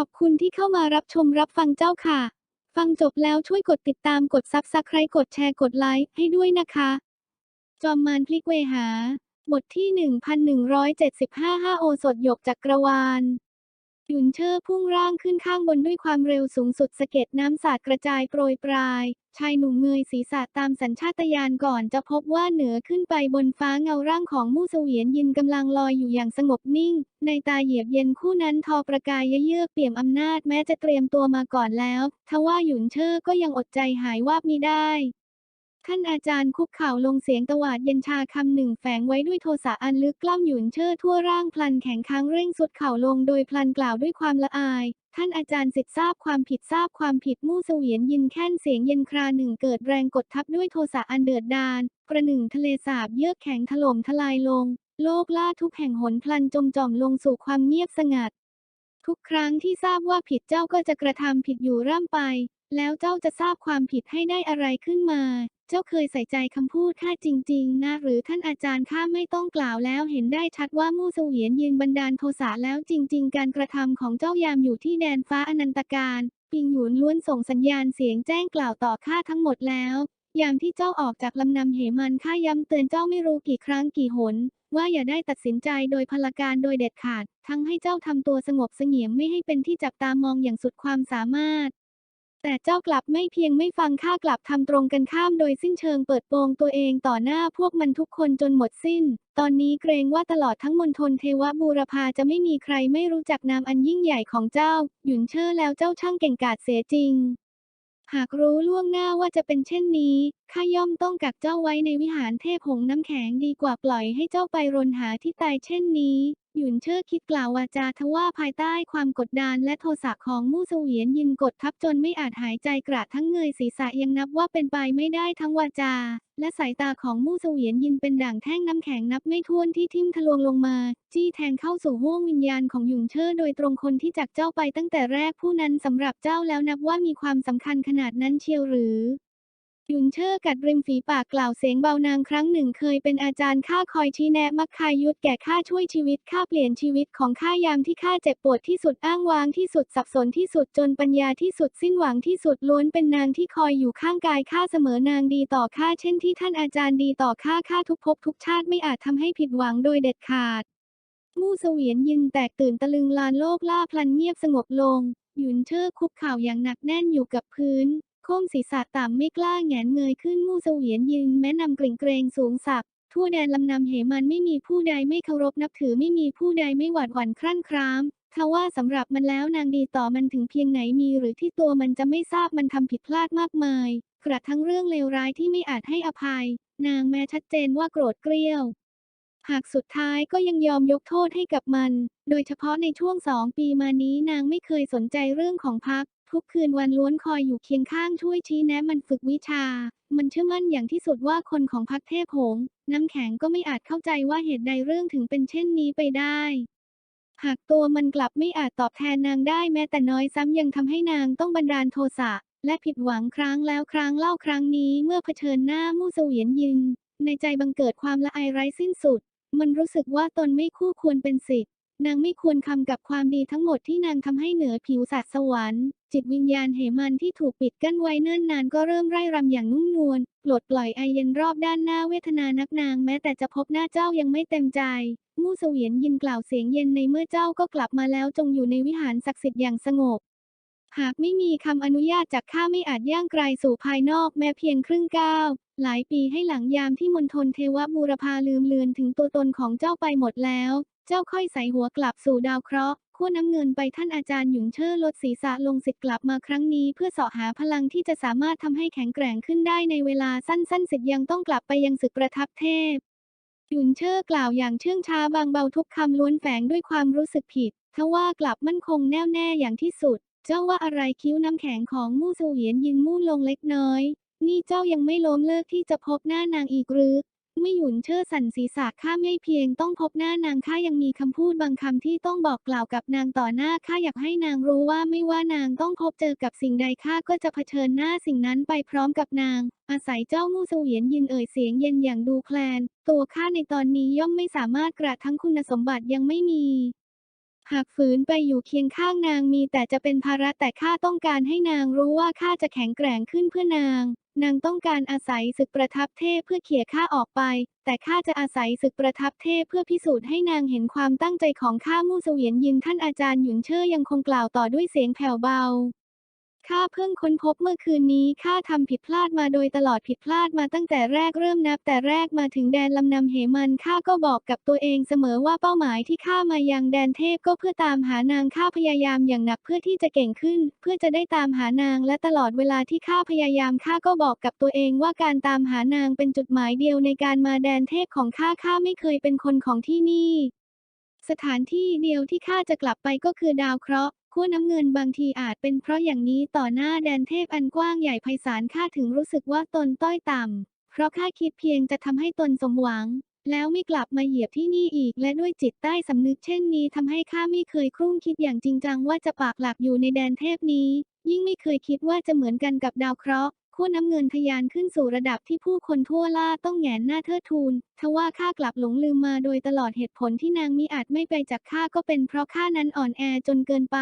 ขอบคุณที่เข้ามารับชมรับฟังเจ้าค่ะ ฟังจบแล้วช่วยกดติดตามกดซับสไครต์กดแชร์กดไลค์ให้ด้วยนะคะ จอมมารพลิกเวหา บทที่ 1175ห้าโอสถหยกจักรวาล หยุนเชอร์พุ่งร่างขึ้นข้างบนด้วยความเร็วสูงสุดสะเก็ดน้ำสาดกระจายโปรยปลาย ชายหนุ่มเงยศีรษะตามสัญชาตญาณก่อนจะพบว่าเหนือขึ้นไปบนฟ้าเงาร่างของมู่เสวียนยินกำลังลอยอยู่อย่างสงบนิ่ง ในตาเหยียบเย็นคู่นั้นทอประกายเยือกเปี่ยมอำนาจแม้จะเตรียมตัวมาก่อนแล้ว ทว่าหยุนเชอร์ก็ยังอดใจหายวาบมิได้ ท่านอาจารย์คุกเข่าลงเสียงตวาดเย็นชาคำหนึ่งแฝงไว้ด้วยโทสะอันลึกกล้ำหยุนเชิดทั่วร่างพลันแข็งค้างเร่งสุดเข่าลงโดยพลันกล่าวด้วยความละอาย ท่านอาจารย์สิทธิทราบความผิดทราบความผิดมู่เสวียนยินแค้นเสียงเย็นคราหนึ่งเกิดแรงกดทับด้วยโทสะอันเดือดดาลประหนึ่งทะเลสาบเยือกแข็งถล่มทลายลง โลกล่าทุกแห่งหนพลันจมจอมลงสู่ความเงียบสงัด ทุกครั้งที่ทราบว่าผิดเจ้าก็จะกระทำผิดอยู่ร่ำไป แล้วเจ้าจะทราบความผิดให้ได้อะไรขึ้นมา เจ้าเคยใส่ใจคำพูดข้าจริง ๆ นะ หรือท่านอาจารย์ข้าไม่ต้องกล่าวแล้วเห็นได้ชัดว่ามู่เสวียนยืนบันดาลโทสะแล้วจริง ๆ การกระทำของเจ้ายามอยู่ที่แดนฟ้าอนันตการ ปิงหยุนล้วนส่งสัญญาณเสียงแจ้งกล่าวต่อข้าทั้งหมดแล้ว ยามที่เจ้าออกจากลำนำเหมันข้าย้ำเตือนเจ้าไม่รู้กี่ครั้งกี่หนว่าอย่าได้ตัดสินใจโดยพลการโดยเด็ดขาด ทั้งให้เจ้าทำตัวสงบเสงี่ยมไม่ให้เป็นที่จับตามองอย่างสุดความสามารถ แต่เจ้ากลับไม่เพียงไม่ฟังข้ากลับทำตรงกันข้ามโดยสิ้นเชิงเปิดโปงตัวเองต่อหน้าพวกมันทุกคนจนหมดสิ้น ตอนนี้เกรงว่าตลอดทั้งมณฑลเทวบูรพาจะไม่มีใครไม่รู้จักนามอันยิ่งใหญ่ของเจ้า หยุนเชอร์แล้วเจ้าช่างเก่งกาจเสียจริง หากรู้ล่วงหน้าว่าจะเป็นเช่นนี้ข้าย่อมต้องกักเจ้าไว้ในวิหารเทพหงน้ำแข็งดีกว่าปล่อยให้เจ้าไปรนหาที่ตายเช่นนี้ หยุนเชิดคิดกล่าววาจาทว่าภายใต้ความกดดันและโทสะของมู่เสวียนยินกดทับจนไม่อาจหายใจกระทั้งเงยศีรษะยังนับว่าเป็นไปไม่ได้ทั้งวาจา และสายตาของมู่เสวียนยินเป็นด่างแท่งน้ำแข็งนับไม่ถ้วนที่ทิ่มทะลวงลงมา จี้แทงเข้าสู่ห้วงวิญญาณของหยุนเชิดโดยตรงคนที่จากเจ้าไปตั้งแต่แรกผู้นั้นสำหรับเจ้าแล้วนับว่ามีความสำคัญขนาดนั้นเชียวหรือ ยุนเชอร์กัดริมฝีปากกล่าวเสียงเบานางครั้งหนึ่งเคยเป็นอาจารย์ข้าคอยชี้แนะมักคายุทธแก่ข้าช่วยชีวิตข้าเปลี่ยนชีวิตของข้ายามที่ข้าเจ็บปวดที่สุดอ้างว้างที่สุดสับสนที่สุดจนปัญญาที่สุดสิ้นหวังที่สุดล้วนเป็นนางที่คอยอยู่ข้างกายข้าเสมอนางดีต่อข้าเช่นที่ท่านอาจารย์ดีต่อข้าข้าทุกภพทุกชาติไม่อาจทำให้ผิดหวังโดยเด็ดขาดมู่เสวียนยินแตกตื่นตะลึงลานโลกล่าพลันเงียบสงบลงหยุนเชอร์คุกเข่าอย่างหนักแน่นอยู่กับพื้น โค้งศีรษะต่ำไม่กล้าแงนเงยขึ้นมู่เสวียนยินแม้นำกริ่งเกรงสูงสักทั่วแดนลำนำเหมันไม่มีผู้ใดไม่เคารพนับถือไม่มีผู้ใดไม่หวาดหวั่นครั่นครามทว่าสำหรับมันแล้วนางดีต่อมันถึงเพียงไหนมีหรือที่ตัวมันจะไม่ทราบมันทำผิดพลาดมากมาย กระทั่งเรื่องเลวร้ายที่ไม่อาจให้อภัย นางแม้ชัดเจนว่าโกรธเกรี้ยว หากสุดท้ายก็ยังยอมยกโทษให้กับมัน โดยเฉพาะในช่วงสองปีมานี้นางไม่เคยสนใจเรื่องของพัก ทุกคืนวันล้วนคอยอยู่เคียงข้างช่วยชี้แนะมันฝึกวิชา มันเชื่อมั่นอย่างที่สุดว่าคนของพักเทพหง น้ำแข็งก็ไม่อาจเข้าใจว่าเหตุใดเรื่องถึงเป็นเช่นนี้ไปได้ หากตัวมันกลับไม่อาจตอบแทนนางได้แม้แต่น้อยซ้ำยังทำให้นางต้องบันดาลโทสะ และผิดหวังครั้งแล้วครั้งเล่าครั้งนี้เมื่อเผชิญหน้ามู่เสวียนยิน ในใจบังเกิดความละอายไร้สิ้นสุด มันรู้สึกว่าตนไม่คู่ควรเป็นสิทธิ์ นางไม่ควรคำกับความดีทั้งหมดที่นางทำให้เหนือผิวสัตว์สวรรค์ จิตวิญญาณเหมันที่ถูกปิดกั้นไว้เนิ่นนานก็เริ่มไร่รำอย่างนุ่มนวลปลดปล่อยไอเย็นรอบด้านหน้าเวทนานักนางแม้แต่จะพบหน้าเจ้ายังไม่เต็มใจ มู่เสวียนยินกล่าวเสียงเย็นในเมื่อเจ้าก็กลับมาแล้วจงอยู่ในวิหารศักดิ์สิทธิ์อย่างสงบ หากไม่มีคำอนุญาตจากข้าไม่อาจย่างไกลสู่ภายนอกแม้เพียงครึ่งก้าวหลายปีให้หลังยามที่มณฑลเทวบูรพาลืมเลือนถึงตัวตนของเจ้าไปหมดแล้ว เจ้าค่อยใส่หัวกลับสู่ดาวเคราะห์ขั้วน้ำเงินไปท่านอาจารย์หยุนเชอร์ลดศีรษะลงสิทธิ์กลับมาครั้งนี้ เพื่อเสาะหาพลังที่จะสามารถทำให้แข็งแกร่งขึ้นได้ในเวลาสั้นๆสิทธิ์ยังต้องกลับไปยังศึกประทับเทพหยุนเชอร์กล่าวอย่างเชื่องช้าบางเบาทุกคำล้วนแฝงด้วยความรู้สึกผิดทว่ากลับมั่นคงแน่วแน่อย่างที่สุด เจ้าว่าอะไรคิ้วน้ำแข็งของมู่เสวียนยินมู่ลงเล็กน้อย นี่เจ้ายังไม่ล้มเลิกที่จะพบหน้านางอีกหรือ ไม่หยุนเชิดสันศีรษะข้าไม่เพียงต้องพบหน้านางข้ายังมีคำพูดบางคำที่ต้องบอกกล่าวกับนางต่อหน้าข้าอยากให้นางรู้ว่าไม่ว่านางต้องพบเจอกับสิ่งใดข้าก็จะเผชิญหน้าสิ่งนั้นไปพร้อมกับนาง อาศัยเจ้ามู่เสวียนยินเอ่ยเสียงเย็นอย่างดูแคลน ตัวข้าในตอนนี้ย่อมไม่สามารถกระทั้งคุณสมบัติยังไม่มี หากฝืนไปอยู่เคียงข้างนางมีแต่จะเป็นภาระแต่ข้าต้องการให้นางรู้ว่าข้าจะแข็งแกร่งขึ้นเพื่อนาง นางต้องการอาศัยศึกประทับเทพเพื่อเขี่ยข้าออกไป แต่ข้าจะอาศัยศึกประทับเทพเพื่อพิสูจน์ให้นางเห็นความตั้งใจของข้ามู่เสวียนยินท่านอาจารย์หยุนเช่อยังคงกล่าวต่อด้วยเสียงแผ่วเบา ข้าเพิ่งค้นพบเมื่อคืนนี้ข้าทำผิดพลาดมาโดยตลอดผิดพลาดมาตั้งแต่แรกเริ่มนับแต่แรกมาถึงแดนลำนำเหมันข้าก็บอกกับตัวเองเสมอว่าเป้าหมายที่ข้ามายังแดนเทพก็เพื่อตามหานางข้าพยายามอย่างหนักเพื่อที่จะเก่งขึ้น เพื่อจะได้ตามหานางและตลอดเวลาที่ข้าพยายามข้าก็บอกกับตัวเองว่าการตามหานางเป็นจุดหมายเดียวในการมาแดนเทพของข้าข้าไม่เคยเป็นคนของที่นี่ สถานที่เดียวที่ข้าจะกลับไปก็คือดาวเคราะห์ ขั้วน้ำเงินบางทีอาจเป็นเพราะอย่างนี้ต่อหน้าแดนเทพอันกว้างใหญ่ไพศาลข้าถึงรู้สึกว่าตนต้อยต่ำ เพราะข้าคิดเพียงจะทำให้ตนสมหวัง แล้วไม่กลับมาเหยียบที่นี่อีก และด้วยจิตใต้สำนึกเช่นนี้ทำให้ข้าไม่เคยครุ่งคิดอย่างจริงจังว่าจะปากหลักอยู่ในแดนเทพนี้ ยิ่งไม่เคยคิดว่าจะเหมือนกันกับดาวเคราะห์ ขั้วน้ำเงินทยานขึ้นสู่ระดับที่ผู้คนทั่วล่าต้องแหงนหน้าเทิดทูนทว่าข้ากลับหลงลืมมาโดยตลอดเหตุผลที่นางมิอาจไม่ไปจากข้าก็เป็นเพราะข้านั้นอ่อนแอจนเกินไป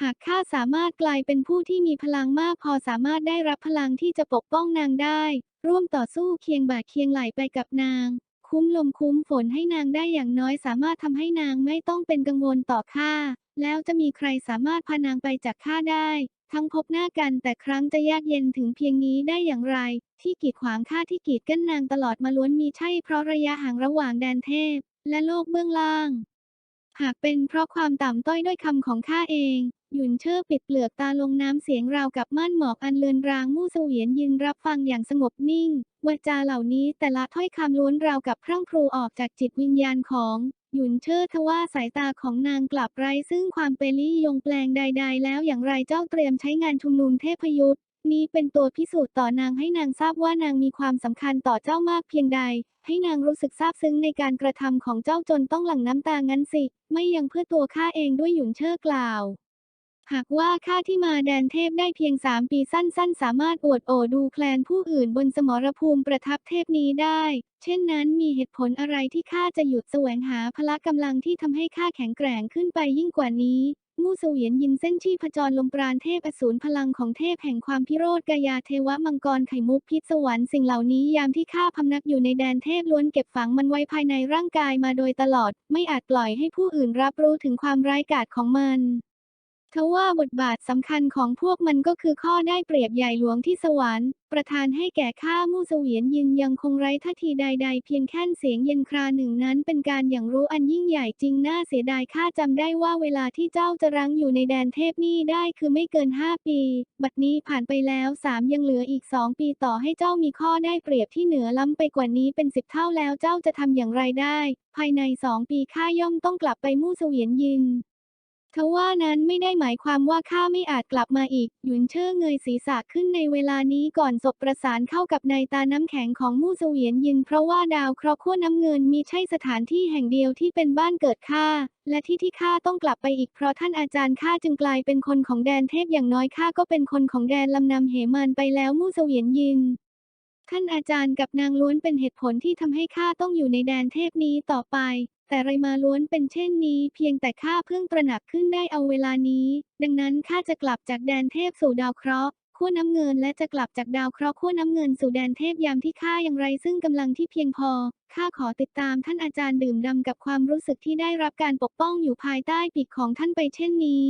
หากข้าสามารถกลายเป็นผู้ที่มีพลังมากพอสามารถได้รับพลังที่จะปกป้องนางได้ ร่วมต่อสู้เคียงบ่าเคียงไหลไปกับนาง คุ้มลมคุ้มฝนให้นางได้อย่างน้อยสามารถทำให้นางไม่ต้องเป็นกังวลต่อข้าแล้วจะมีใครสามารถพานางไปจากข้าได้ ทั้งพบหน้ากันแต่ครั้งจะยากเย็นถึงเพียงนี้ได้อย่างไร ที่กีดขวางข้าที่กีดกั้นนางตลอดมาล้วนมีใช่เพราะระยะห่างระหว่างแดนเทพ และโลกเบื้องล่าง หากเป็นเพราะความต่ำต้อยด้วยคำของข้าเองหยุนเชิ่อปิดเปลือกตาลงน้ำเสียงราวกับม่านหมอกอันเลือนรางมู่เสวียนยินรับฟังอย่างสงบนิ่งวาจาเหล่านี้แต่ละถ้อยคำล้วนราวกับพรั่งพรูออกจากจิตวิญญาณของ หยุนเชิดทว่าสายตาของนางกลับไร้ซึ่งความเปรี่ยงแปลงใด ๆ แล้วอย่างไรเจ้าเตรียมใช้งานชุมนุมเทพยุทธ์นี้เป็นตัวพิสูจน์ต่อนางให้นางทราบว่านางมีความสำคัญต่อเจ้ามากเพียงใด ให้นางรู้สึกซาบซึ้งในการกระทำของเจ้าจนต้องหลั่งน้ำตางั้นสิ ไม่ยังเพื่อตัวข้าเองด้วยหยุนเชิดกล่าว หากว่าข้าที่มาแดนเทพได้เพียงสามปีสั้น ๆ สามารถอวดโอดูแคลนผู้อื่นบนสมรภูมิประทับเทพนี้ได้ เช่นนั้นมีเหตุผลอะไรที่ข้าจะหยุดแสวงหาพละกำลังที่ทำให้ข้าแข็งแกร่งขึ้นไปยิ่งกว่านี้ มู่เสวียนยินเส้นชีพจรลมปราณเทพอสูรพลังของเทพแห่งความพิโรธกายาเทวะมังกรไข่มุกพิษสวรรค์สิ่งเหล่านี้ยามที่ข้าพำนักอยู่ในแดนเทพล้วนเก็บฝังมันไว้ภายในร่างกายมาโดยตลอด ไม่อาจปล่อยให้ผู้อื่นรับรู้ถึงความร้ายกาจของมัน ทว่าบทบาทสำคัญของพวกมันก็คือข้อได้เปรียบใหญ่หลวงที่สวรรค์ ประทานให้แก่ข้ามู่เสวียนยินยังคงไร้ท่าทีใด ๆ เพียงแค่เสียงเย็นคราหนึ่งนั้นเป็นการอย่างรู้อันยิ่งใหญ่จริงน่าเสียดายข้าจำได้ว่าเวลาที่เจ้าจะรั้งอยู่ในแดนเทพนี่ได้คือไม่เกินห้าปี บัดนี้ผ่านไปแล้วสามยังเหลืออีกสองปีต่อให้เจ้ามีข้อได้เปรียบที่เหนือล้ำไปกว่านี้เป็นสิบเท่าแล้วเจ้าจะทำอย่างไรได้ ภายในสองปีข้าย่อมต้องกลับไปมู่เสวียนยิน ทว่านั้นไม่ได้หมายความว่าข้าไม่อาจกลับมาอีก หยุนเชิ่อเงยศีรษะขึ้นในเวลานี้ก่อนศพประสานเข้ากับในตาน้ำแข็งของมู่เสวียนยิน เพราะว่าดาวเคราะห์ขั้วน้ำเงินมีใช่สถานที่แห่งเดียวที่เป็นบ้านเกิดข้าและที่ที่ข้าต้องกลับไปอีกเพราะท่านอาจารย์ข้าจึงกลายเป็นคนของแดนเทพอย่างน้อยข้าก็เป็นคนของแดนลำนำเหมันไปแล้วมู่เสวียนยินท่านอาจารย์กับนางล้วนเป็นเหตุผลที่ทำให้ข้าต้องอยู่ในแดนเทพนี้ต่อไป แต่ไรมาล้วนเป็นเช่นนี้ เพียงแต่ข้าเพิ่งตระหนักขึ้นได้เอาเวลานี้ ดังนั้นข้าจะกลับจากแดนเทพสู่ดาวเคราะห์ขั้วน้ำเงินและจะกลับจากดาวเคราะห์ขั้วน้ำเงินสู่แดนเทพยามที่ข้ายังไรซึ่งกำลังที่เพียงพอ ข้าขอติดตามท่านอาจารย์ดื่มดำกับความรู้สึกที่ได้รับการปกป้องอยู่ภายใต้ปีกของท่านไปเช่นนี้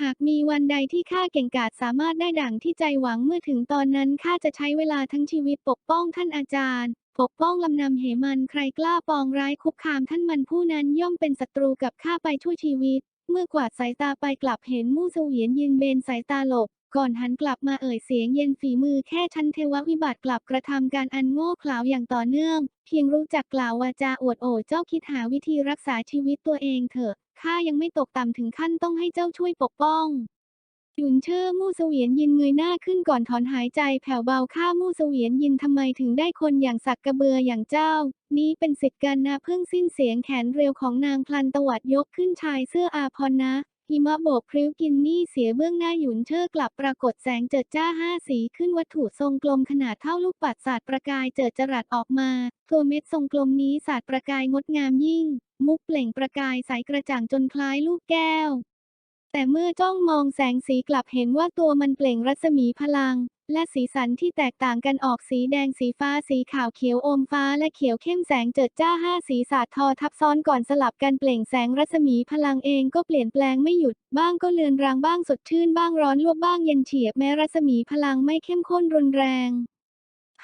หากมีวันใดที่ข้าเก่งกาจสามารถได้ดั่งที่ใจหวังเมื่อถึงตอนนั้นข้าจะใช้เวลาทั้งชีวิตปกป้องท่านอาจารย์ ปกป้องลำนำเหมันใครกล้าปองร้ายคุกคามท่านมันผู้นั้นย่อมเป็นศัตรูกับข้าไปชั่วชีวิต เมื่อกวาดสายตาไปกลับเห็นมู่เสวียนยืนเบนสายตาหลบ ก่อนหันกลับมาเอ่ยเสียงเย็นฝีมือแค่ชั้นเทววิบัติกลับกระทำการอันโง่เขลาอย่างต่อเนื่อง เพียงรู้จักกล่าววาจาอวดโอเจ้าคิดหาวิธีรักษาชีวิตตัวเองเถอะข้ายังไม่ตกต่ำถึงขั้นต้องให้เจ้าช่วยปกป้อง หยุนเชิ่อมู่เสวียนยินเงยหน้าขึ้นก่อนถอนหายใจแผ่วเบาข้ามู่เสวียนยินทำไมถึงได้คนอย่างสักกระเบืออย่างเจ้า นี้เป็นสิทธิ์กันนะเพิ่งสิ้นเสียงแขนเร็วของนางพลันตวัดยกขึ้นชายเสื้ออาพรนะหิมะโบกพริ้วกินนี่เสียเบื้องหน้าหยุนเชิดกลับปรากฏแสงเจิดจ้าห้าสีขึ้นวัตถุทรงกลมขนาดเท่าลูกปัดสาดประกายเจิดจรัสออกมา ตัวเม็ดทรงกลมนี้สาดประกายงดงามยิ่ง มุกเปล่งประกายใสกระจ่างจนคล้ายลูกแก้ว แต่เมื่อจ้องมองแสงสีกลับเห็นว่าตัวมันเปล่งรัศมีพลัง และสีสันที่แตกต่างกันออกสีแดงสีฟ้าสีขาวเขียวอมฟ้าและเขียวเข้มแสงเจิดจ้าห้าสีสาดทอทับซ้อนก่อนสลับกันเปล่งแสงรัศมีพลังเองก็เปลี่ยนแปลงไม่หยุด บ้างก็เลือนรางบ้างสดชื่นบ้างร้อนลวกบ้างเย็นเฉียบแม้รัศมีพลังไม่เข้มข้นรุนแรง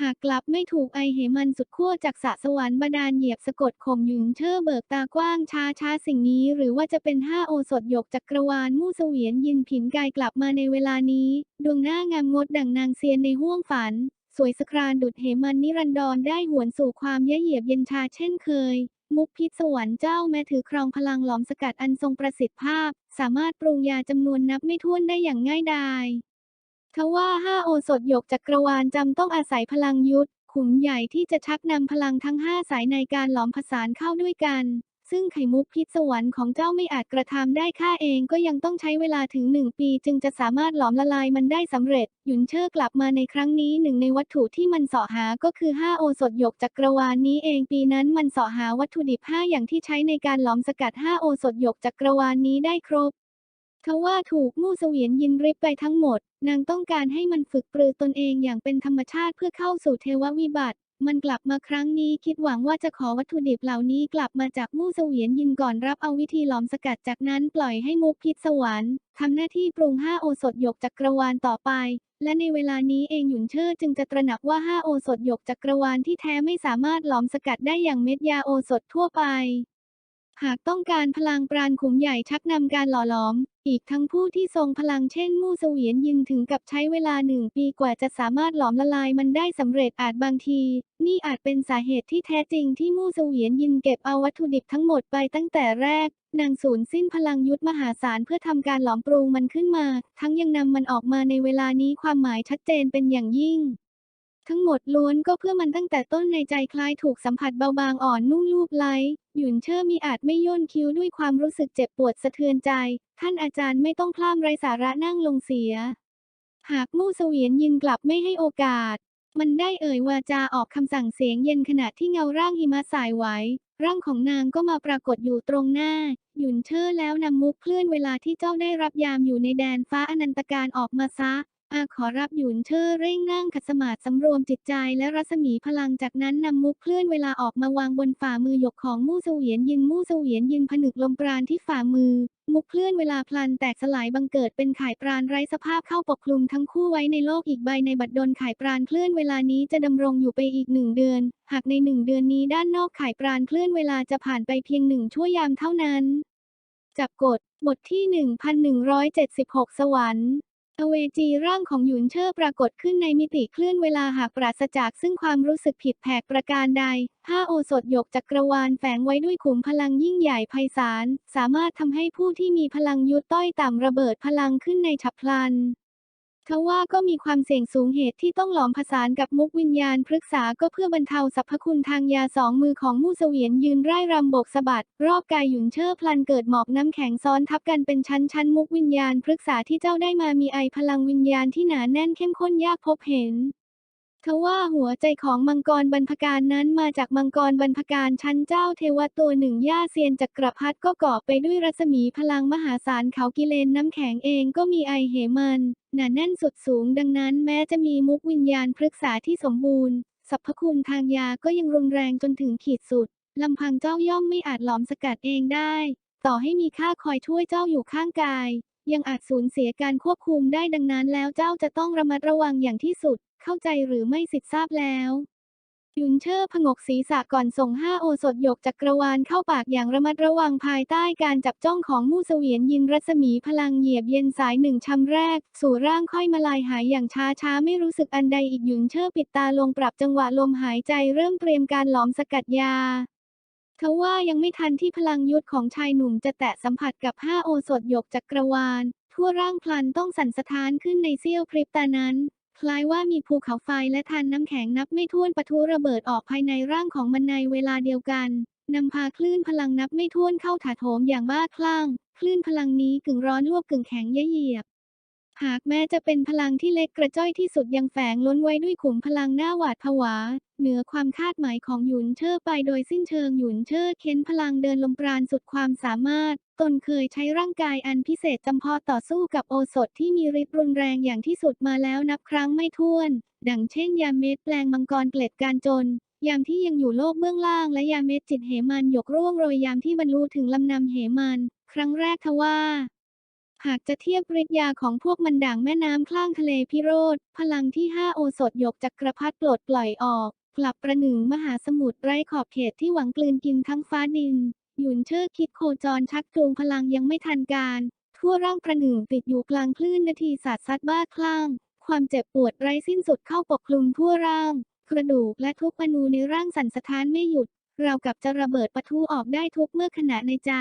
หากกลับไม่ถูกไอเหมันสุดขั้วจากสะสวรรค์บดาลเหยียบสะกดข่มหยุงเชิ่อเบิกตากว้างช้าช้าสิ่งนี้ หรือว่าจะเป็นห้าโอสถหยกจักรวาลมู่เสวียนยินผินกายกลับมาในเวลานี้ ดวงหน้างามงดดั่งนางเซียนในห้วงฝัน สวยสครานดุดเหมันนิรันดรได้หวนสู่ความยะเหยียบเย็นชาเช่นเคย มุกพิษสวรรค์เจ้าแม้ถือครองพลังหลอมสกัดอันทรงประสิทธิภาพ สามารถปรุงยาจำนวนนับไม่ถ้วนได้อย่างง่ายดาย ทว่าห้าโอสถหยกจักรวาลจำต้องอาศัยพลังยุทธขุมใหญ่ที่จะชักนำพลังทั้งห้าสายในการหลอมผสานเข้าด้วยกัน ซึ่งไข่มุกพิษสวรรค์ของเจ้าไม่อาจกระทำได้ข้าเองก็ยังต้องใช้เวลาถึงหนึ่งปีจึงจะสามารถหลอมละลายมันได้สำเร็จ หยุนเชิ่อกลับมาในครั้งนี้หนึ่งในวัตถุที่มันเสาะหาก็คือห้าโอสถหยกจักรวาลนี้เองปีนั้นมันเสาะหาวัตถุดิบห้าอย่างที่ใช้ในการหลอมสกัดห้าโอสถหยกจักรวาลนี้ได้ครบ ทว่าถูกมู่เสวียนยินริบไปทั้งหมด นางต้องการให้มันฝึกปรือตนเองอย่างเป็นธรรมชาติเพื่อเข้าสู่เทววิบัติ มันกลับมาครั้งนี้คิดหวังว่าจะขอวัตถุดิบเหล่านี้กลับมาจากมู่เสวียนยินก่อนรับเอาวิธีหลอมสกัดจากนั้นปล่อยให้มุกพิษสวรรค์ทำหน้าที่ปรุงห้าโอสถหยกจักรวาลต่อไป และในเวลานี้เองหยุนเชิดจึงจะตระหนักว่าห้าโอสถหยกจักรวาลที่แท้ไม่สามารถหลอมสกัดได้อย่างเม็ดยาโอสถทั่วไปหากต้องการพลังปราณขุมใหญ่ชักนำการหล่อหลอม อีกทั้งผู้ที่ทรงพลังเช่นมู่เสวียนยินถึงกับใช้เวลาหนึ่งปีกว่าจะสามารถหลอมละลายมันได้สำเร็จอาจบางที นี่อาจเป็นสาเหตุที่แท้จริงที่มู่เสวียนยินเก็บเอาวัตถุดิบทั้งหมดไปตั้งแต่แรก นางสูญสิ้นพลังยุทธมหาศาลเพื่อทำการหลอมปรุงมันขึ้นมา ทั้งยังนำมันออกมาในเวลานี้ความหมายชัดเจนเป็นอย่างยิ่ง ทั้งหมดล้วนก็เพื่อมันตั้งแต่ต้นในใจคล้ายถูกสัมผัสเบาบางอ่อนนุ่มลูบไล้หยุนเชิ่อมีอาจไม่ย่นคิ้วด้วยความรู้สึกเจ็บปวดสะเทือนใจ ท่านอาจารย์ไม่ต้องพล่ามไรสาระนั่งลงเสีย หากมู่เสวียนยินกลับไม่ให้โอกาส มันได้เอ่ยวาจาออกคำสั่งเสียงเย็นขณะที่เงาร่างหิมะสายไหวร่างของนางก็มาปรากฏอยู่ตรงหน้า หยุนเชิ่อแล้วนำมุกเคลื่อนเวลาที่เจ้าได้รับยามอยู่ในแดนฟ้าอนันตการออกมาซะ อาขอรับหยุนเชิ่อเร่งนั่งขัดสมาธิสำรวมจิตใจและรัศมีพลังจากนั้นนำมุกเคลื่อนเวลาออกมาวางบนฝ่ามือหยกของมู่เสวียนยินมู่เสวียนยินผนึกลมปราณที่ฝ่ามือ มุกเคลื่อนเวลาพลันแตกสลายบังเกิดเป็นข่ายปราณไร้สภาพเข้าปกคลุมทั้งคู่ไว้ในโลกอีกใบในบัดดลข่ายปราณเคลื่อนเวลานี้จะดำรงอยู่ไปอีกหนึ่งเดือน หากในหนึ่งเดือนนี้ด้านนอกข่ายปราณเคลื่อนเวลาจะผ่านไปเพียงหนึ่งชั่วยามเท่านั้น จับกดบทที่ 1176 สวรรค์ อเวจีร่างของหยุนเชอร์ปรากฏขึ้นในมิติเคลื่อนเวลาหากปราศจากซึ่งความรู้สึกผิดแผกประการใดห้าโอสถหยกจักรวาลแฝงไว้ด้วยขุมพลังยิ่งใหญ่ไพศาล สามารถทำให้ผู้ที่มีพลังยุทธต้อยต่ำระเบิดพลังขึ้นในฉับพลัน ทว่าก็มีความเสี่ยงสูงเหตุที่ต้องหลอมผสานกับมุกวิญญาณพฤกษาก็เพื่อบรรเทาสรรพคุณทางยาสองมือของมู่เสวียนยืนไร่รำบกสะบัด รอบกายหยุนเชิ่อพลันเกิดหมอกน้ำแข็งซ้อนทับกันเป็นชั้นชั้นมุกวิญญาณพฤกษาที่เจ้าได้มามีไอพลังวิญญาณที่หนาแน่นเข้มข้นยากพบเห็น ทว่าหัวใจของมังกรบรรพการนั้นมาจากมังกรบรรพการชั้นเจ้าเทวตัวหนึ่งย่าเซียนจักรพรรดิก็ก่อไปด้วยรัศมีพลังมหาศาลเขากิเลนน้ำแข็งเองก็มีไอเหมันหนาแน่นสุดสูงดังนั้นแม้จะมีมุกวิญญาณพฤกษาที่สมบูรณ์สรรพคุณทางยาก็ยังรุนแรงจนถึงขีดสุดลำพังเจ้าย่อมไม่อาจหลอมสกัดเองได้ ต่อให้มีข้าคอยช่วยเจ้าอยู่ข้างกาย ยังอาจสูญเสียการควบคุมได้ดังนั้นแล้วเจ้าจะต้องระมัดระวังอย่างที่สุด เข้าใจหรือไม่สิทธิ์ทราบแล้วยุนเชอร์ผงกศีรษะก่อนส่งห้าโอสถหยกจักรวาลเข้าปากอย่างระมัดระวังภายใต้การจับจ้องของมู่เสวียนยินรัศมีพลังเหยียบเย็นสายหนึ่งชำแรก สู่ร่างค่อยมาลายหายอย่างช้าช้าไม่รู้สึกอันใดอีกยุนเชอร์ปิดตาลงปรับจังหวะลมหายใจเริ่มเตรียมการหลอมสกัดยา ทว่ายังไม่ทันที่พลังยุทธของชายหนุ่มจะแตะสัมผัสกับห้าโอสถหยกจักกรวาล ทั่วร่างพลันต้องสั่นสะท้านขึ้นในเสี้ยวพริบตานั้น คล้ายว่ามีภูเขาไฟและทานน้ำแข็งนับไม่ถ้วนปะทุระเบิดออกภายในร่างของมันในเวลาเดียวกันนำพาคลื่นพลังนับไม่ถ้วนเข้าถาโถมอย่างบ้าคลั่ง คลื่นพลังนี้กึ่งร้อนลวกกึ่งแข็งเยียบ หากแม้จะเป็นพลังที่เล็กกระจ้อยที่สุดยังแฝงล้นไว้ด้วยขุมพลังหน้าหวาดผวา เหนือความคาดหมายของหยุนเชอร์ไปโดยสิ้นเชิงหยุนเชอร์เค้นพลังเดินลมปราณสุดความสามารถ ตนเคยใช้ร่างกายอันพิเศษจำเพาะต่อสู้กับโอสถที่มีฤทธิ์รุนแรงอย่างที่สุดมาแล้วนับครั้งไม่ถ้วน ดังเช่นยาเม็ดแปลงมังกรเกล็ดการจนยามที่ยังอยู่โลกเบื้องล่างและยามเม็ดจิตเหมันหยกร่วงโรยยามที่บรรลุถึงลำนำเหมัน ครั้งแรกทว่า หากจะเทียบฤทธิ์ยาของพวกมันด่างแม่น้ำคล้างทะเลพิโรธ พลังที่ห้าโอสถหยกจักรพรรดิปลดปล่อยออก กลับประหนึ่งมหาสมุทรไร้ขอบเขตที่หวังกลืนกินทั้งฟ้าดิน หยุนเชิดคิดโคจรชักจูงพลังยังไม่ทันการ ทั่วร่างประหนึ่งติดอยู่กลางคลื่นนาทีศาสตร์ซัดบ้าคลั่ง ความเจ็บปวดไร้สิ้นสุดเข้าปกคลุมทั่วร่าง กระดูกและทุกอนูในร่างสั่นสะท้านไม่หยุด เรากับจะระเบิดปะทุออกได้ทุกเมื่อขณะในใจ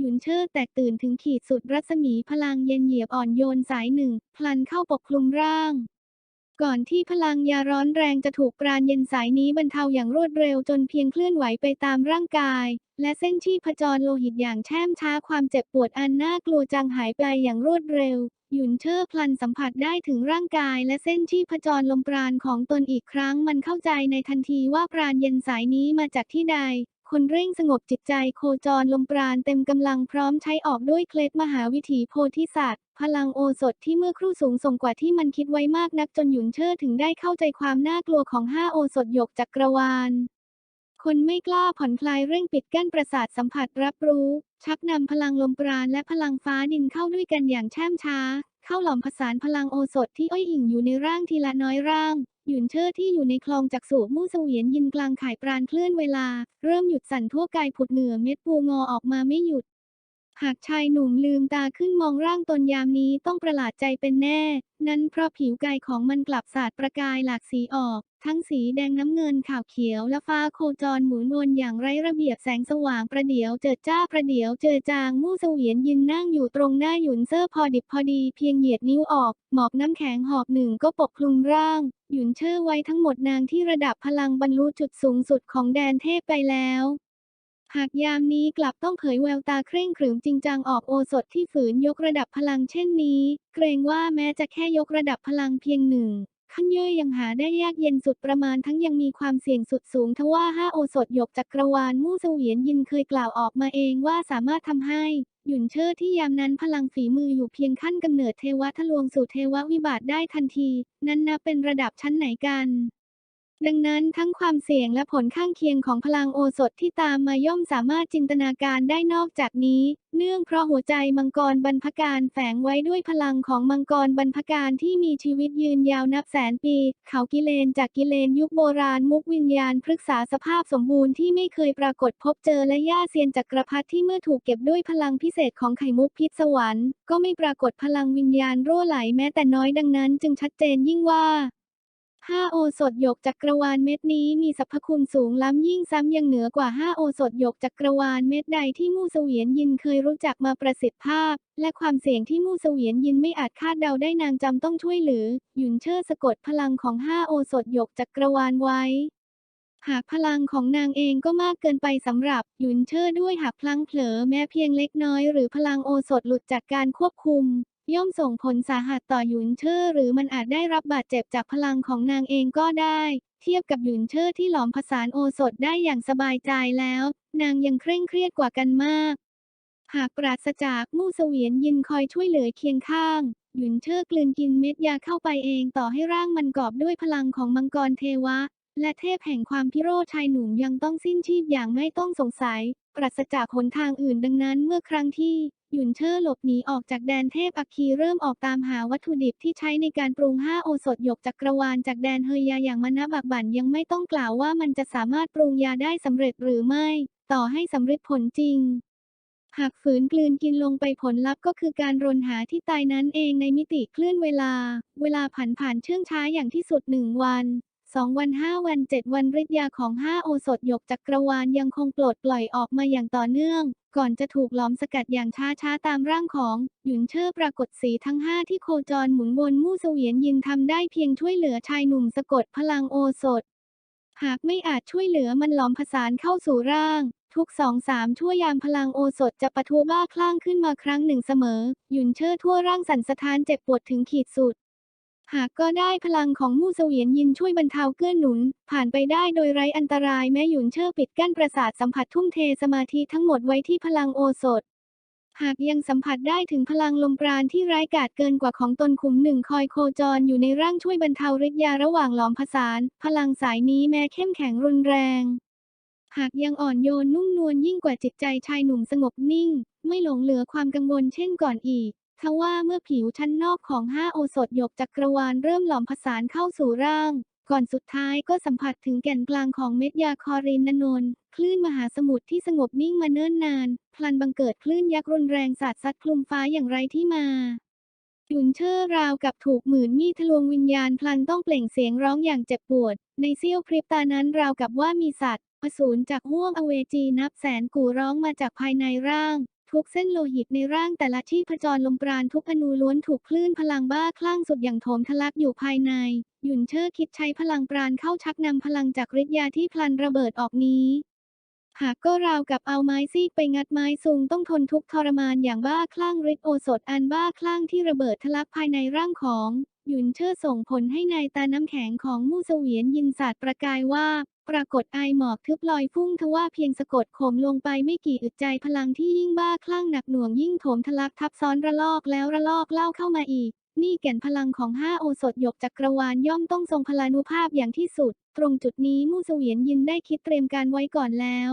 หยุนเชิดแตกตื่นถึงขีดสุดรัศมีพลังเย็นเหยียบอ่อนโยนสายหนึ่ง พลันเข้าปกคลุมร่าง ก่อนที่พลังยาร้อนแรงจะถูกปราณเย็นสายนี้บรรเทาอย่างรวดเร็วจนเพียงเคลื่อนไหวไปตามร่างกาย และเส้นชีพจรโลหิตอย่างแช่มช้าความเจ็บปวดอันน่ากลัวจางหายไปอย่างรวดเร็ว หยุนเชิดพลันสัมผัสได้ถึงร่างกาย และเส้นชีพจรลมปราณของตนอีกครั้งมันเข้าใจในทันทีว่าปราณเย็นสายนี้มาจากที่ใด คนเร่งสงบจิตใจโคจรลมปราณเต็มกำลังพร้อมใช้ออกด้วยเคล็ดมหาวิถีโพธิสัตว์ พลังโอสถที่เมื่อครู่สูงส่งกว่าที่มันคิดไว้มากนักจนหยุนเชิดถึงได้เข้าใจความน่ากลัวของห้าโอสถหยกจักรวาลคนไม่กล้าผ่อนคลายเร่งปิดกั้นประสาทสัมผัสรับรู้ ชักนำพลังลมปราณและพลังฟ้าดินเข้าด้วยกันอย่างแช่มช้า เข้าหลอมผสานพลังโอสถที่อ้อยอิงอยู่ในร่างทีละน้อยร่าง หยุนเชิดที่อยู่ในคลองจักษุมู่เสวียนยินกลางข่ายปราณเคลื่อนเวลา เริ่มหยุดสั่นทั่วกายผุดเหงื่อเม็ดปูงอออกมาไม่หยุด หากชายหนุ่มลืมตาขึ้นมองร่างตนยามนี้ต้องประหลาดใจเป็นแน่ นั้นเพราะผิวกายของมันกลับสาดประกายหลากสีออก ทั้งสีแดงน้ำเงินขาวเขียวและฟ้าโคจรหมุนวนอย่างไร้ระเบียบแสงสว่างประเดียวเจิดจ้าประเดียวเจอจางมู่เสวียนยินนั่งอยู่ตรงหน้าหยุนเซอร์พอดิบพอดีเพียงเหยียดนิ้วออก หมอกน้ำแข็งหอบหนึ่งก็ปกคลุมร่าง หยุนเชื่อไว้ทั้งหมดนางที่ระดับพลังบรรลุจุดสูงสุดของแดนเทพไปแล้ว หากยามนี้กลับต้องเผยแววตาเคร่งขรึมจริงจังออกโอสถที่ฝืนยกระดับพลังเช่นนี้ เกรงว่าแม้จะแค่ยกระดับพลังเพียงหนึ่งขั้นเย่ยยังหาได้ยากเย็นสุดประมาณทั้งยังมีความเสี่ยงสุดสูงทว่าห้าโอสถหยกจักรวาลมู่เสวียนยินเคยกล่าวออกมาเองว่าสามารถทำให้ หยุนเชิดที่ยามนั้นพลังฝีมืออยู่เพียงขั้นกำเนิดเทวะทะลวงสู่เทววิบาทได้ทันที นั้นนับเป็นระดับชั้นไหนกัน ดังนั้นทั้งความเสี่ยงและผลข้างเคียงของพลังโอสถที่ตามมาย่อมสามารถจินตนาการได้นอกจากนี้ เนื่องเพราะหัวใจมังกรบรรพการแฝงไว้ด้วยพลังของมังกรบรรพการที่มีชีวิตยืนยาวนับแสนปี เขากิเลนจากกิเลนยุคโบราณมุกวิญญาณพฤกษาสภาพสมบูรณ์ที่ไม่เคยปรากฏพบเจอและย่าเซียนจักรพรรดิที่เมื่อถูกเก็บด้วยพลังพิเศษของไข่มุกพิษสวรรค์ก็ไม่ปรากฏพลังวิญญาณรั่วไหลแม้แต่น้อยดังนั้น จึงชัดเจนยิ่งว่า ห้าโอสถหยกจักรวาลเม็ดนี้มีสรรพคุณสูงล้ำยิ่งซ้ำยังเหนือกว่าห้าโอสถหยกจักรวาลเม็ดใดที่มู่เสวียนยินเคยรู้จักมาประสิทธิภาพ และความเสี่ยงที่มู่เสวียนยินไม่อาจคาดเดาได้นางจำต้องช่วยเหลือหยุนเชิดสะกดพลังของห้าโอสถหยกจักรวาลไว้หากพลังของนางเองก็มากเกินไปสำหรับหยุนเชิดด้วยหากพลังเผลอแม้เพียงเล็กน้อยหรือพลังโอสถหลุดจากการควบคุม ย่อมส่งผลสาหัสต่อหยุนเชิดหรือมันอาจได้รับบาดเจ็บจากพลังของนางเองก็ได้ เทียบกับหยุนเชิดที่หลอมผสานโอสถได้อย่างสบายใจแล้ว นางยังเคร่งเครียดกว่ากันมาก หากปราศจากมู่เสวียนยินคอยช่วยเหลือเคียงข้างหยุนเชิดกลืนกินเม็ดยาเข้าไปเองต่อให้ร่างมันกอบด้วยพลังของมังกรเทวะ และเทพแห่งความพิโรธชายหนุ่มยังต้องสิ้นชีพอย่างไม่ต้องสงสัย ปราศจากหนทางอื่นดังนั้นเมื่อครั้งที่หยุนเชอร์หลบหนีออกจากแดนเทพอัคคีเริ่มออกตามหาวัตถุดิบที่ใช้ในการปรุงห้าโอสถหยกจักรวาลจากแดนเฮยยาอย่างมณบักบั่นยังไม่ต้องกล่าวว่ามันจะสามารถปรุงยาได้สำเร็จหรือไม่ ต่อให้สำเร็จผลจริง หากฝืนกลืนกินลงไปผลลัพธ์ก็คือการรนหาที่ตายนั้นเองในมิติเคลื่อนเวลา เวลาผ่านผ่านเชื่องช้าอย่างที่สุดหนึ่งวัน สองวันห้าวันเจ็ดวันฤทธิ์ยาของห้าโอสถหยกจักรวาลยังคงปลดปล่อยออกมาอย่างต่อเนื่อง ก่อนจะถูกหลอมสกัดอย่างช้าช้าๆ ตามร่างของ หยุนเชิดปรากฏสีทั้งห้าที่โคจรหมุนวนมู่เสวียนยินทำได้เพียงช่วยเหลือชายหนุ่มสะกดพลังโอสถ หากไม่อาจช่วยเหลือมันหลอมผสานเข้าสู่ร่างททุกสองสามชั่วยามพลังโอสถจะปะทุบ้าคลั่งขึ้นมาครั้งหนึ่งเสมอ หยุนเชิดทั่วร่างสั่นสะท้านเจ็บปวดถึงขีดสุด หากก็ได้พลังของมู่เสวียนยินช่วยบรรเทาเกื้อหนุน ผ่านไปได้โดยไร้อันตรายแม้หยุนเชิดปิดกั้นประสาทสัมผัสทุ่มเทสมาธิทั้งหมดไว้ที่พลังโอสถ หากยังสัมผัสได้ถึงพลังลมปราณที่ร้ายกาจเกินกว่าของตนขุมหนึ่งคอยโคจรอยู่ในร่างช่วยบรรเทาฤทธิ์ยาระหว่างหลอมผสานพลังสายนี้แม้เข้มแข็งรุนแรง หากยังอ่อนโยนนุ่มนวลยิ่งกว่าจิตใจชายหนุ่มสงบนิ่ง ไม่หลงเหลือความกังวลเช่นก่อนอีก ทว่าเมื่อผิวชั้นนอกของห้าโอสถหยกจักรวาลเริ่มหลอมผสานเข้าสู่ร่าง ก่อนสุดท้ายก็สัมผัสถึงแก่นกลางของเม็ดยาคอรินนนท์คลื่นมหาสมุทรที่สงบนิ่งมาเนิ่นนาน พลันบังเกิดคลื่นยักษ์รุนแรงสาดซัดคลุมฟ้าอย่างไรที่มาหยุนเชอร์ราวกับถูกหมื่นมีทะลวงวิญญาณพลันต้องเปล่งเสียงร้องอย่างเจ็บปวด ในเสี้ยวพริบตานั้นราวกับว่ามีสัตว์อสูรจากห้วงอเวจีนับแสนกู่ร้องมาจากภายในร่าง ทุกเส้นโลหิตในร่างแต่ละที่ผจรลมปราณทุกอนูล้วนถูกคลื่นพลังบ้าคลั่งสุดอย่างโถมทะลักอยู่ภายใน หยุนเชอร์คิดใช้พลังปราณเข้าชักนำพลังจากฤทธิ์ยาที่พลันระเบิดออกนี้ หากก็ราวกับเอาไม้ซีกไปงัดไม้ซุงต้องทนทุกทรมานอย่างบ้าคลั่งฤทธิ์โอสถอันบ้าคลั่งที่ระเบิดทะลักภายในร่างของ หยุนเชอร์ส่งผลให้ในายตาน้ำแข็งของมู่เสวียนยินสาดประกายว่า ปรากฏไอหมอกทึบลอยฟุ้งทว่าเพียงสะกดข่มลงไปไม่กี่อึดใจพลังที่ยิ่งบ้าคลั่งหนักหน่วงยิ่งโถมทะลักทับซ้อนระลอกแล้วระลอกเล่าเข้ามาอีก นี่แก่นพลังของห้าโอสถหยกจักรวาลย่อมต้องทรงพลานุภาพอย่างที่สุด ตรงจุดนี้มู่เสวียนยินได้คิดเตรียมการไว้ก่อนแล้ว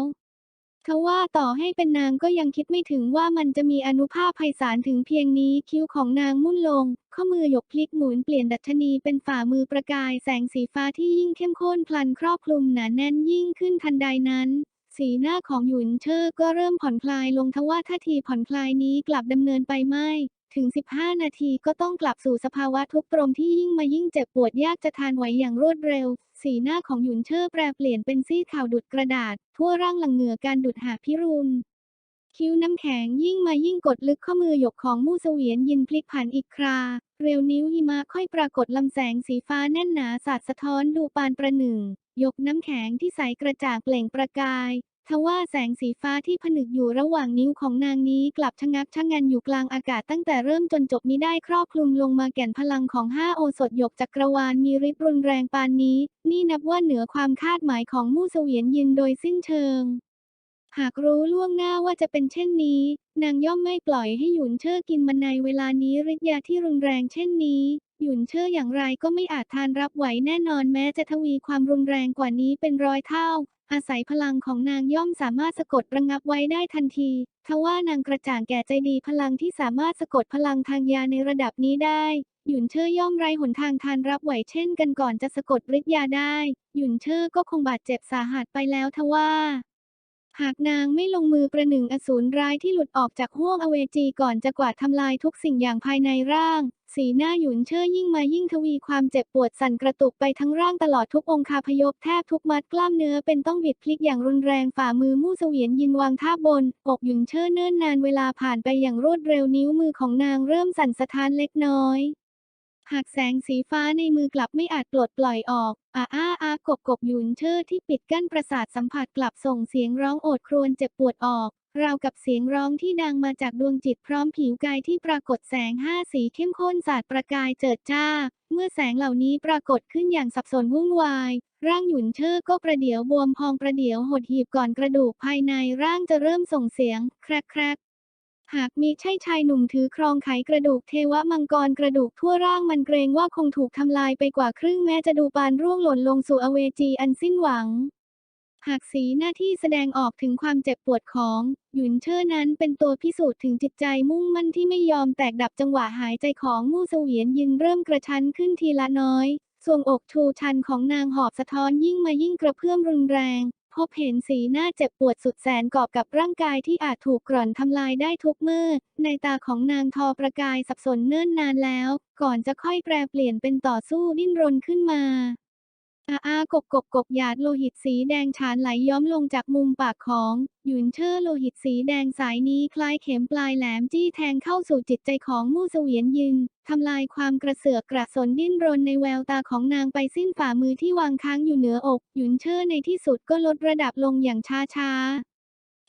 ทว่าต่อให้เป็นนางก็ยังคิดไม่ถึงว่ามันจะมีอนุภาพไพศาลถึงเพียงนี้คิ้วของนางมุ่นลง ข้อมือหยกพลิกหมุนเปลี่ยนดัชนีเป็นฝ่ามือประกายแสงสีฟ้าที่ยิ่งเข้มข้นพลันครอบคลุมหนาแน่นยิ่งขึ้นทันใดนั้น สีหน้าของหยุนเชอร์ก็เริ่มผ่อนคลายลงทว่าท่าทีผ่อนคลายนี้กลับดำเนินไปไม่ถึง 15 นาทีก็ต้องกลับสู่สภาวะทุกข์ตรมที่ยิ่งมายิ่งเจ็บปวดยากจะทานไหวอย่างรวดเร็ว สีหน้าของหยุนเชอร์แปรเปลี่ยนเป็นซีดขาวดุดกระดาษ ทั่วร่างหลังเหงื่อการดุดหาพิรุณคิ้วน้ำแข็งยิ่งมายิ่งกดลึกข้อมือหยกของมู่เสวียนยินพลิกผันอีกครา เร็วนิ้วหิมะค่อยปรากฏลำแสงสีฟ้าแน่นหนาสาดสะท้อนดูปานประหนึ่ง หยกน้ำแข็งที่ใสกระจ่างเปล่งประกาย ทว่าแสงสีฟ้าที่ผนึกอยู่ระหว่างนิ้วของนางนี้กลับชะงักชะงันอยู่กลางอากาศตั้งแต่เริ่มจนจบมิได้ครอบคลุมลงมาแก่นพลังของห้าโอสถหยกจักรวาลมีฤทธิ์รุนแรงปานนี้ นี่นับว่าเหนือความคาดหมายของมู่เสวียนยินโดยสิ้นเชิง หากรู้ล่วงหน้าว่าจะเป็นเช่นนี้ นางย่อมไม่ปล่อยให้หยุนเชอร์กินมันในเวลานี้ฤทธิ์ยาที่รุนแรงเช่นนี้ หยุนเชอร์อย่างไรก็ไม่อาจทานรับไหวแน่นอนแม้จะทวีความรุนแรงกว่านี้เป็นร้อยเท่า อาศัยพลังของนางย่อมสามารถสะกดระงับไว้ได้ทันทีทว่านางกระจ่างแก่ใจดีพลังที่สามารถสะกดพลังทางยาในระดับนี้ได้หยุนเชอย่อมไรหนทางทานรับไหวเช่นกันก่อนจะสะกดฤทธิ์ยาได้ หยุนเชอก็คงบาดเจ็บสาหัสไปแล้วทว่า หากนางไม่ลงมือประหนึ่งอสูรร้ายที่หลุดออกจากห้วงอเวจีก่อนจะกวาดทำลายทุกสิ่งอย่างภายในร่าง สีหน้าหยุนเชอร์ยิ่งมายิ่งทวีความเจ็บปวดสั่นกระตุกไปทั้งร่างตลอดทุกองคาพยพแทบทุกมัดกล้ามเนื้อเป็นต้องบิดพลิกอย่างรุนแรงฝ่ามือมู่เสวียนยินวางท่าบน อกหยุนเชอร์เนิ่นนานเวลาผ่านไปอย่างรวดเร็วนิ้วมือของนางเริ่มสั่นสะท้านเล็กน้อย หากแสงสีฟ้าในมือกลับไม่อาจปลดปล่อยออก อาอ้าอากบกบยุนเชอร์ที่ปิดกั้นประสาทสัมผัสกลับส่งเสียงร้องโอดครวญเจ็บปวดออกราวกับเสียงร้องที่ดังมาจากดวงจิตพร้อมผิวกายที่ปรากฏแสงห้าสีเข้มข้นสาดประกายเจิดจ้า เมื่อแสงเหล่านี้ปรากฏขึ้นอย่างสับสนวุ่นวาย ร่างหยุนเชอร์ก็ประเดี๋ยวบวมพองประเดี๋ยวหดหีบก่อนกระดูกภายในร่างจะเริ่มส่งเสียง แครกแครก หากมีใช่ชายหนุ่มถือครองไขกระดูกเทวมังกรกระดูกทั่วร่างมันเกรงว่าคงถูกทำลายไปกว่าครึ่งแม้จะดูปานร่วงหล่นลงสู่อเวจีอันสิ้นหวัง หากสีหน้าที่แสดงออกถึงความเจ็บปวดของ หยุนเชอร์นั้นเป็นตัวพิสูจน์ถึงจิตใจมุ่งมั่นที่ไม่ยอมแตกดับจังหวะหายใจของมู่เสวียนยินเริ่มกระชั้นขึ้นทีละน้อยทรวงอกชูชันของนางหอบสะท้อนยิ่งมายิ่งกระเพื่อมรุนแรง พบเห็นสีหน้าเจ็บปวดสุดแสนกอบกับร่างกายที่อาจถูกกร่อนทำลายได้ทุกเมื่อ ในตาของนางทอประกายสับสนเนิ่นนานแล้ว ก่อนจะค่อยแปรเปลี่ยนเป็นต่อสู้ดิ้นรนขึ้นมา อาอากบกบกบหยาดโลหิตสีแดงฉานไหลย้อมลงจากมุมปากของ หยุนเชอร์โลหิตสีแดงสายนี้คล้ายเข็มปลายแหลมจี้แทงเข้าสู่จิตใจของมู่เสวียนยินทำลายความกระเสือกกระสนดิ้นรนในแววตาของนางไปสิ้นฝ่ามือที่วางค้างอยู่เหนืออก หยุนเชอร์ในที่สุดก็ลดระดับลงอย่างช้าช้า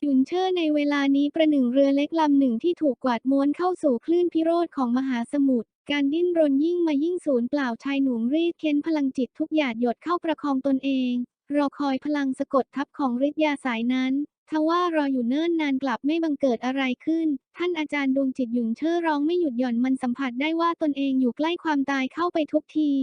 หยุนเชอร์ในเวลานี้ประหนึ่งเรือเล็กลำหนึ่งที่ถูกกวาดม้วนเข้าสู่คลื่นพิโรธของมหาสมุทร การดิ้นรนยิ่งมายิ่งสูญเปล่าชายหนุ่มรีดเค้นพลังจิตทุกหยาดหยดเข้าประคองตนเอง รอคอยพลังสะกดทับของฤทธิ์ยาสายนั้นทว่ารออยู่เนิ่นนานกลับไม่บังเกิดอะไรขึ้น ท่านอาจารย์ดวงจิตหยุ่นเชอร์ร้องไม่หยุดหย่อนมันสัมผัสได้ว่าตนเองอยู่ใกล้ความตายเข้าไปทุกที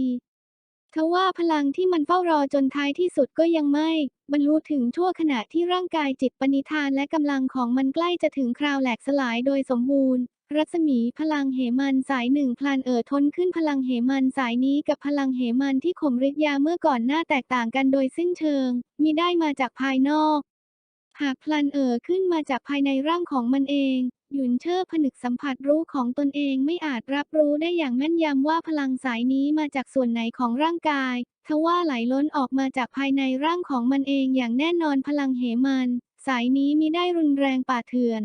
ทว่าพลังที่มันเฝ้ารอจนท้ายที่สุดก็ยังไม่ บรรลุถึงชั่วขณะที่ร่างกายจิตปณิธานและกำลังของมันใกล้จะถึงคราวแหลกสลายโดยสมบูรณ์ รัศมีพลังเหมันสายหนึ่งพลันเอ่อทนขึ้นพลังเหมันสายนี้กับพลังเหมันที่ข่มฤทธิ์ยาเมื่อก่อนหน้าแตกต่างกันโดยสิ้นเชิงมิได้มาจากภายนอก หากพลันเอ่อขึ้นมาจากภายในร่างของมันเองหยุนเชอร์ผนึกสัมผัสรู้ของตนเองไม่อาจรับรู้ได้อย่างแม่นยำว่าพลังสายนี้มาจากส่วนไหนของร่างกายทว่าไหลล้นออกมาจากภายในร่างของมันเองอย่างแน่นอนพลังเหมัน สายนี้มิได้รุนแรงป่าเถื่อน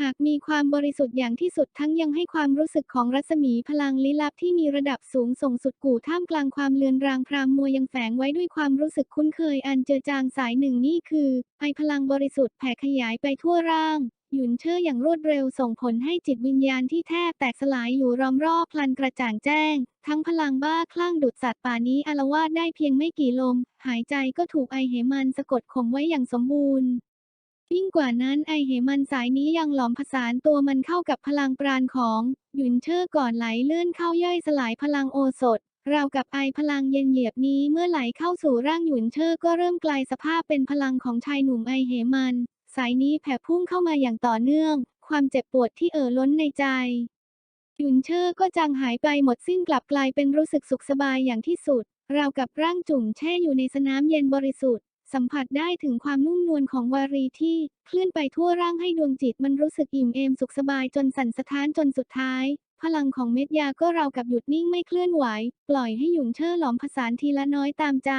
หากมีความบริสุทธิ์อย่างที่สุดทั้งยังให้ความรู้สึกของรัศมีพลังลี้ลับที่มีระดับสูงส่งสุดกู่ท่ามกลางความเลือนรางพรามมัวยังแฝงไว้ด้วยความรู้สึกคุ้นเคยอันเจือจางสายหนึ่งนี่คือไอพลังบริสุทธิ์แผ่ขยายไปทั่วร่างหยุนเชื่ออย่างรวดเร็วส่งผลให้จิตวิญญาณที่แทบแตกสลายอยู่รอมรอบพลันกระจ่างแจ้ง ทั้งพลังบ้าคลั่งดุดสัตว์ป่านี้อารวาสได้เพียงไม่กี่ลม หายใจก็ถูกไอเหมันสะกดข่มไว้อย่างสมบูรณ์ ยิ่งกว่านั้นไอเหมันสายนี้ยังหลอมผสานตัวมันเข้ากับพลังปราณของ หยุนเชอร์ก่อนไหลเลื่อนเข้าย่อยสลายพลังโอสถรากับไอพลังเย็นเหยียบนี้เมื่อไหลเข้าสู่ร่างหยุนเชอร์ก็เริ่มกลายสภาพเป็นพลังของชายหนุ่มไอเหมัน สายนี้แผ่พุ่งเข้ามาอย่างต่อเนื่อง ความเจ็บปวดที่เอ่อล้นในใจหยุนเชอร์ก็จางหายไปหมดสิ้นกลับกลายเป็นรู้สึกสุขสบายอย่างที่สุด เรากับร่างจุ่มแช่อยู่ในสนามเย็นบริสุทธิ์ สัมผัสได้ถึงความนุ่มนวลของวารีที่ เคลื่อนไปทั่วร่างให้ดวงจิตมันรู้สึกอิ่มเอมสุขสบายจนสั่นสะท้านจนสุดท้าย พลังของเม็ดยาก็ราวกับหยุดนิ่งไม่เคลื่อนไหว ปล่อยให้หยุ่นเชื่อหลอมผสานทีละน้อยตามใจ